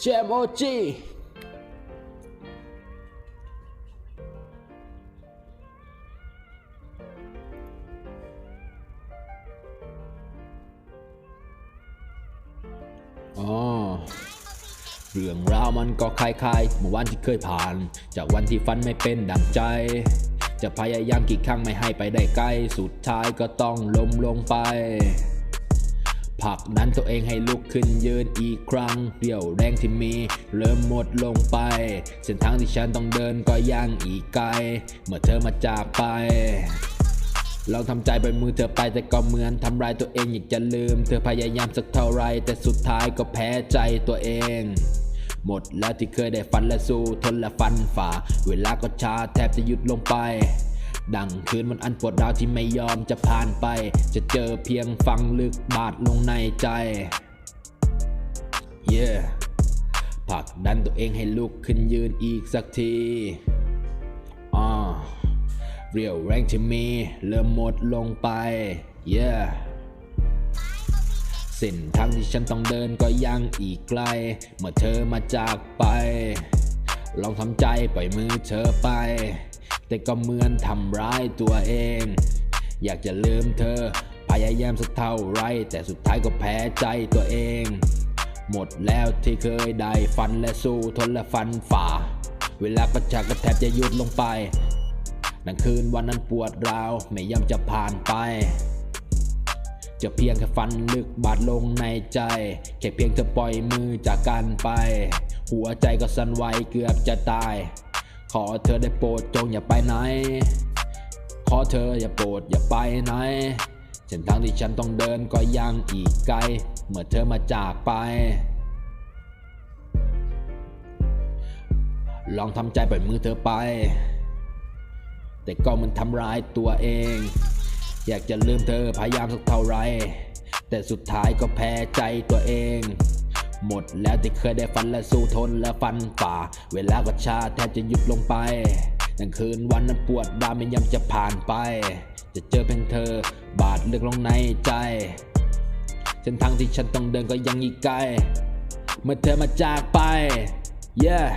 เจมโอจีอ๋อเรื่องราวมันก็คล้ายๆเมื่อวันที่เคยผ่าน จากวันที่ฝันไม่เป็นดังใจ จะพยายามกี่ครั้งไม่ให้ไปได้ใกล้ สุดท้ายก็ต้องล้มลงไป ผลักนั้นตัวเองให้ลุกขึ้นยืนอีกครั้งเรี่ยวแรงที่มี เริ่มหมดลงไป เส้นทางที่ฉันต้องเดินก็ยังอีกไกล เมื่อเธอมาจากไปลองทำใจไปมือเธอไปแต่ก็เหมือนทำร้ายตัวเองอยากจะลืม เธอพยายามสักเท่าไร แต่สุดท้ายก็แพ้ใจตัวเอง หมดแล้วที่เคยได้ฝันและสู้ทนและฟันฝ่า เวลาก็ช้าแทบจะหยุดลงไป ดังคืนมันอันปวดราวที่ไม่ยอมจะผ่านไป จะเจอเพียงฟังลึกบาดลงในใจ yeah ผลักดันตัวเองให้ลุกขึ้นยืนอีกสักทีอ่าเรียวแรงที่มีเริ่มหมดลงไป yeah เส้นทางที่ฉันต้องเดินก็ยังอีกไกล เมื่อเธอมาจากไป ลองทำใจปล่อยมือเธอไป แต่ก็เหมือนทำร้ายตัวเอง อยากจะลืมเธอ พยายามสักเท่าไร แต่สุดท้ายก็แพ้ใจตัวเอง หมดแล้วที่เคยได้ฟันและสู้ทนและฟันฝ่า เวลาก็ชักก็แทบจะหยุดลงไปนั่งคืนวันนั้นปวดร้าวไม่ยอมจะผ่านไป จะเพียงแค่ฟันลึกบาดลงในใจ แค่เพียงเธอปล่อยมือจากกันไป หัวใจก็สั่นไหวเกือบจะตาย ขอเธอได้โปรดจงอย่าไปไหน ขอเธออย่าโปรดอย่าไปไหน เส้นทางที่ฉันต้องเดินก็ยังอีกไกล เมื่อเธอมาจากไป ลองทำใจปล่อยมือเธอไป แต่ก็มันทำร้ายตัวเอง อยากจะลืมเธอพยายามสักเท่าไร แต่สุดท้ายก็แพ้ใจตัวเอง หมดแล้วที่เคยได้ฝันและสู้ทนและฟันฝ่า เวลาก็ชาแทบจะหยุดลงไปนั่งคืนวันนั้นปวดดามไม่ยอมจะผ่านไป จะเจอเพียงเธอบาดลึกลงในใจ เส้นทางที่ฉันต้องเดินก็ยังอีกไกล เมื่อเธอมาจากไป yeah